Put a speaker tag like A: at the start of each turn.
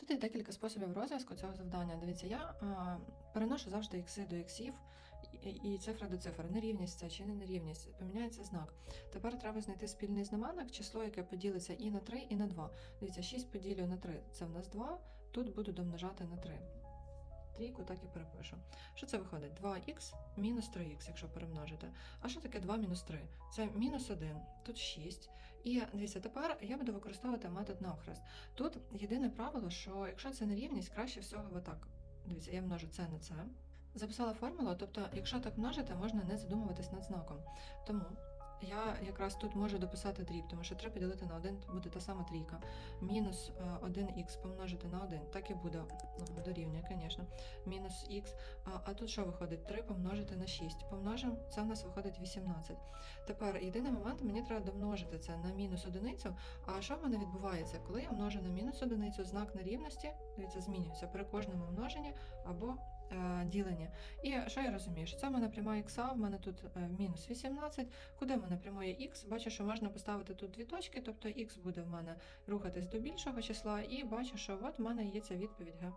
A: Тут є декілька способів розв'язку цього завдання. Дивіться, я а, переношу завжди ікси до іксів і цифра до цифри. Нерівність це чи не нерівність, поміняється знак. Тепер треба знайти спільний знаменник, число, яке поділиться і на 3, і на 2. Дивіться, 6 поділю на 3 це в нас 2, тут буду домножати на 3. Трійку так і перепишу. Що це виходить? 2х мінус 3х, якщо перемножити. А що таке 2 мінус 3? Це мінус 1, тут 6. І дивіться, тепер я буду використовувати метод навхрест. Тут єдине правило, що якщо це нерівність, краще всього отак. Дивіться, я множу це на це. Записала формулу, тобто, якщо так множити, можна не задумуватись над знаком. Тому я якраз тут можу дописати дріб, тому що 3 поділити на 1 буде та сама трійка. Мінус е, 1х помножити на 1, так і буде. Ну, дорівнює, звісно. Мінус х. А, тут що виходить? 3 помножити на 6. Помножимо, це в нас виходить 18. Тепер єдиний момент, мені треба домножити це на мінус одиницю. А що в мене відбувається? Коли я множу на мінус одиницю, знак нерівності, дивіться, змінюється при кожному множенні або е, діленні. І що я розумію? Що це в мене пряма х, в мене тут е, мінус 18. Куди в мене прямує х? Бачу, що можна поставити тут дві точки, тобто х буде в мене рухатись до більшого числа, і бачу, що от в мене є ця відповідь Г.